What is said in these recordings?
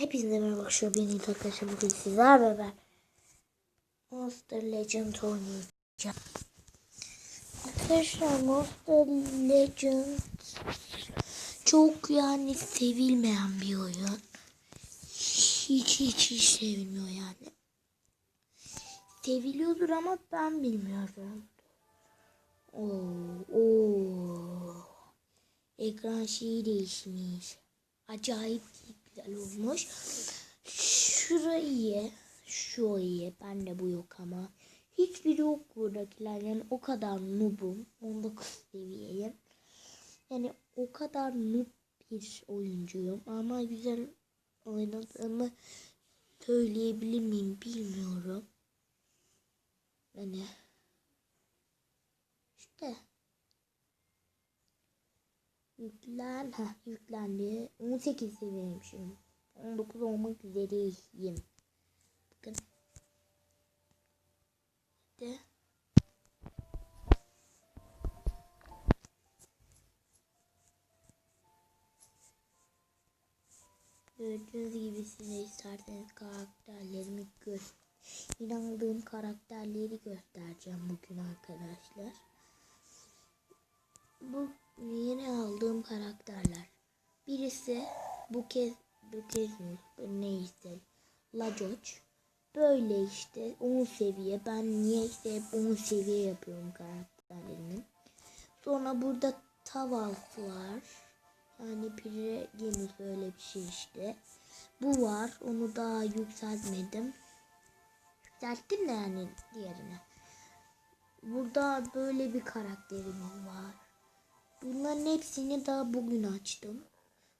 Hepinize merhaba arkadaşlar. Ben İlk arkadaşlar bugün sizlerle ben Monster Legend oynayacağım. Arkadaşlar Monster Legend çok yani sevilmeyen bir oyun. Hiç hiç hiç sevilmiyor yani. Seviliyordur ama ben bilmiyorum. Oo, oo. Ekran şeyi değişmiş. Acayip güzel olmuş. Şurayı iyi. Şu iyi. Bende bu yok ama. Hiçbiri yok buradakiler. Yani o kadar noobum. 19 seviyeyim. Yani o kadar noob bir oyuncuyum. Ama güzel oynadığımı söyleyebilir miyim bilmiyorum. Yani işte Yüklen, ha yüklendi. 18 seviyeyim şimdi. 19 olmak üzereyim. Bakın. De. Gördüğünüz gibi size isterseniz karakterlerimi gör. İnandığım karakterleri göstereceğim bugün arkadaşlar. Karakterler. Birisi bu kez bu kez mi? Neyse. Lajoç. Böyle işte 10 seviye. Ben niye işte hep 10 seviye yapıyorum karakterlerimi. Sonra burada Tavalf var. Yani Pire Genus öyle bir şey işte. Bu var. Onu daha yükseltmedim. Yükselttim de yani diğerine. Burada böyle bir karakterim var. Bunların hepsini daha bugün açtım.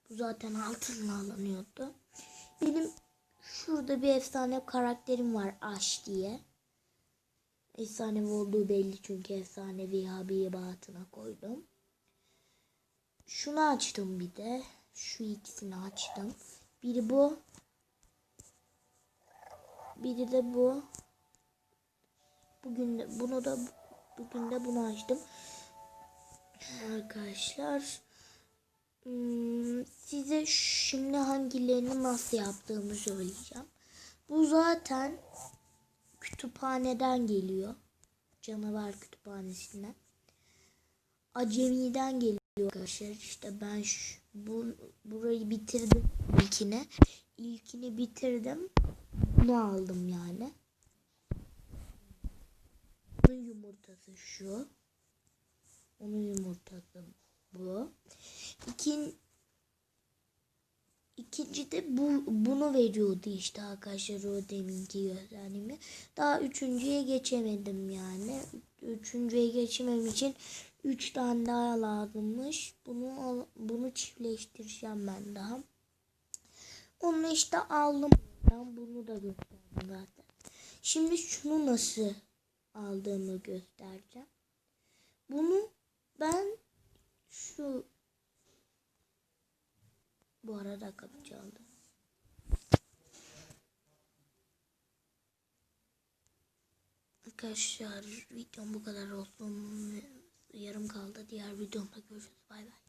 Bu zaten altınla alınıyordu. Benim şurada bir efsane karakterim var Ash diye. Efsanevi olduğu belli çünkü efsanevi abiye batına koydum. Şunu açtım bir de. Şu ikisini açtım. Biri bu. Biri de bu. Bugün de bunu da bugün de bunu açtım. Arkadaşlar hmm, size şimdi hangilerini nasıl yaptığımı söyleyeceğim. Bu zaten kütüphaneden geliyor. Canavar kütüphanesinden. Acemi'den geliyor arkadaşlar. İşte ben şu, bu, burayı bitirdim ilkini. İlkini bitirdim. Bunu aldım yani. Bunun yumurtası şu. Onun yumurtası bu. İkin, ikinci de bu, bunu veriyordu işte arkadaşlar o deminki gözlemimi. Daha üçüncüye geçemedim yani. Üçüncüye geçmem için üç tane daha lazımmış. Bunu bunu çiftleştireceğim ben daha. Onu işte aldım. Ben bunu da gösterdim zaten. Şimdi şunu nasıl aldığımı göstereceğim. Bunu ben şu bu arada kapı çaldı. Arkadaşlar videom bu kadar olsun. Yarım kaldı. Diğer videomda görüşürüz. Bay bay.